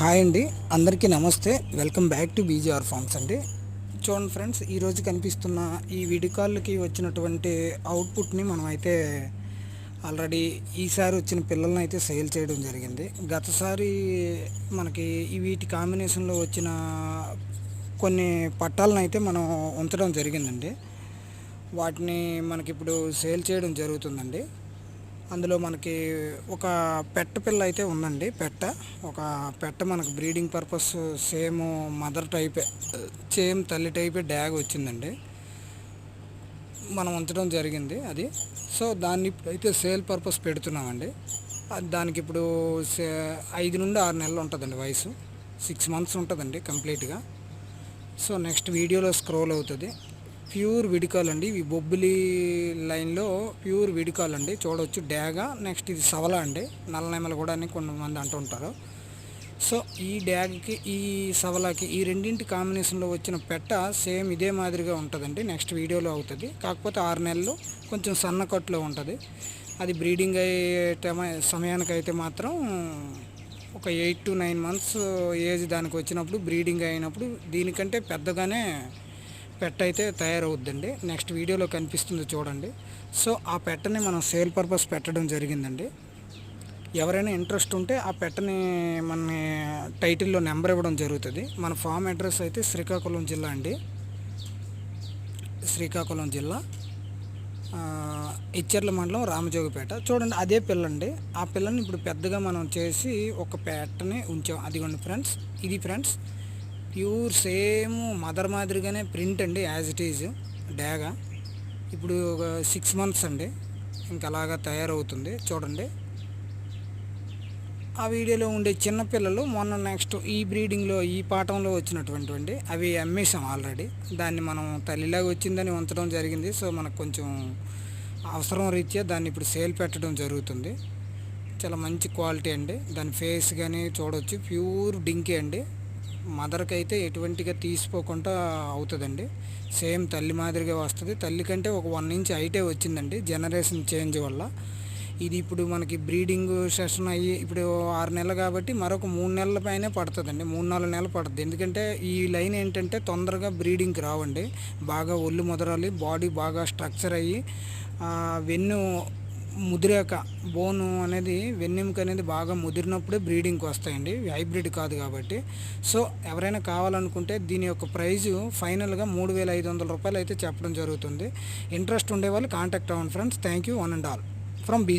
Hi అండి అందరికీ నమస్తే. Welcome back to B G R farms అండి. చూడండి ఫ్రెండ్స్ ఈరోజు కనిపిస్తున్న ఈ విడికాళ్ళకి వచ్చినటువంటి అవుట్పుట్ని మనం అయితే ఆల్రెడీ ఈసారి వచ్చిన పిల్లల్ని అయితే సేల్ చేయడం జరిగింది. గతసారి మనకి వీటి కాంబినేషన్లో వచ్చిన కొన్ని పట్టాలను అయితే మనం ఉంచడం జరిగిందండి. వాటిని మనకిప్పుడు సేల్ చేయడం జరుగుతుందండి. అందులో మనకి ఒక పెట్ట పిల్ల అయితే ఉందండి పెట్ట. ఒక పెట్ట మనకు బ్రీడింగ్ పర్పస్ సేమ్ మదర్ టైపే సేమ్ తల్లి టైపే డ్యాగ్ వచ్చిందండి. మనం ఉంచడం జరిగింది అది. సో దాన్ని ఇప్పుడైతే సేల్ పర్పస్ పెడుతున్నామండి. దానికి ఇప్పుడు సే- ఐదు నుండి ఆరు నెలలు ఉంటుందండి వయసు. సిక్స్ మంత్స్ ఉంటుందండి కంప్లీట్గా సో నెక్స్ట్ వీడియోలో స్క్రోల్ అవుతుంది. ప్యూర్ విడికాల్ అండి ఇవి బొబ్బిలి లైన్లో ప్యూర్ విడికాల్ అండి చూడవచ్చు డ్యాగా. నెక్స్ట్ ఇది సవల అండి. నల్లనెమలు కూడా అని కొంతమంది అంటుంటారు సో ఈ డ్యాగ్కి ఈ సవలాకి ఈ రెండింటి కాంబినేషన్లో వచ్చిన పెట్ట సేమ్ ఇదే మాదిరిగా ఉంటుందండి. నెక్స్ట్ వీడియోలో అవుతుంది. కాకపోతే ఆరు నెలలు కొంచెం సన్నకట్లో ఉంటుంది. అది బ్రీడింగ్ అయ్యే సమయానికైతే మాత్రం ఒక eight to nine months age దానికి వచ్చినప్పుడు బ్రీడింగ్ అయినప్పుడు దీనికంటే పెద్దగానే పెట్ట అయితే తయారవుద్దండి. నెక్స్ట్ వీడియోలో కనిపిస్తుంది చూడండి. సో ఆ పెట్టని మనం సేల్ పర్పస్ పెట్టడం జరిగిందండి. ఎవరైనా ఇంట్రెస్ట్ ఉంటే ఆ పెట్టని మన టైటిల్లో నెంబర్ ఇవ్వడం జరుగుతుంది. మన ఫామ్ అడ్రస్ అయితే శ్రీకాకుళం జిల్లా అండి. శ్రీకాకుళం జిల్లా. ఇచ్చర్ల మండలం రామజోగిపేట. చూడండి అదే పిల్లండి ఆ పిల్లని ఇప్పుడు పెద్దగా మనం చేసి ఒక పెట్టని ఉంచాం. అదిగోండి ఫ్రెండ్స్ ఇది ఫ్రెండ్స్. ప్యూర్ సేమ్ మదర్ మాదిరిగానే ప్రింట్ అండి యాజ్ ఇట్ ఈజ్ డ్యాగా ఇప్పుడు ఒక సిక్స్ మంత్స్ అండి. ఇంకా అలాగా తయారవుతుంది. చూడండి. ఆ వీడియోలో ఉండే చిన్నపిల్లలు మొన్న నెక్స్ట్ ఈ బ్రీడింగ్లో ఈ పాఠంలో వచ్చినటువంటి అవి అమ్మేసాం ఆల్రెడీ దాన్ని మనం తల్లిలాగా వచ్చిందని ఉంచడం జరిగింది. సో మనకు కొంచెం అవసరం రీత్యా దాన్ని ఇప్పుడు సేల్ పెట్టడం జరుగుతుంది. చాలా మంచి క్వాలిటీ అండి. దాని ఫేస్ కానీ చూడవచ్చు ప్యూర్ డింకే అండి. మదర్కి అయితే ఎటువంటిగా తీసిపోకుండా అవుతుందండి. సేమ్ తల్లి మాదిరిగా వస్తుంది. తల్లి కంటే ఒక వన్ ఇంచ్ హైటే వచ్చిందండి జనరేషన్ చేంజ్ వల్ల. ఇది ఇప్పుడు మనకి బ్రీడింగ్ సెషన్ అయ్యి ఇప్పుడు ఆరు నెలలు కాబట్టి మరొక మూడు నెలల పైనే పడుతుందండి. మూడు నాలుగు నెలలు పడుతుంది. ఎందుకంటే ఈ లైన్ ఏంటంటే తొందరగా బ్రీడింగ్కి రావండి. బాగా ఒళ్ళు ముదరాలి. బాడీ బాగా స్ట్రక్చర్ అయ్యి వెన్ను ముదిరాక బోను అనేది వెన్నెముక అనేది బాగా ముదిరినప్పుడే బ్రీడింగ్కి వస్తాయండి. హైబ్రిడ్ కాదు కాబట్టి. సో ఎవరైనా కావాలనుకుంటే దీని యొక్క ప్రైజు ఫైనల్గా మూడు వేల ఐదు వందల రూపాయలు అయితే చెప్పడం జరుగుతుంది. ఇంట్రెస్ట్ ఉండే వాళ్ళు కాంటాక్ట్ అవ్వండి friends. Thank you one and all. From BG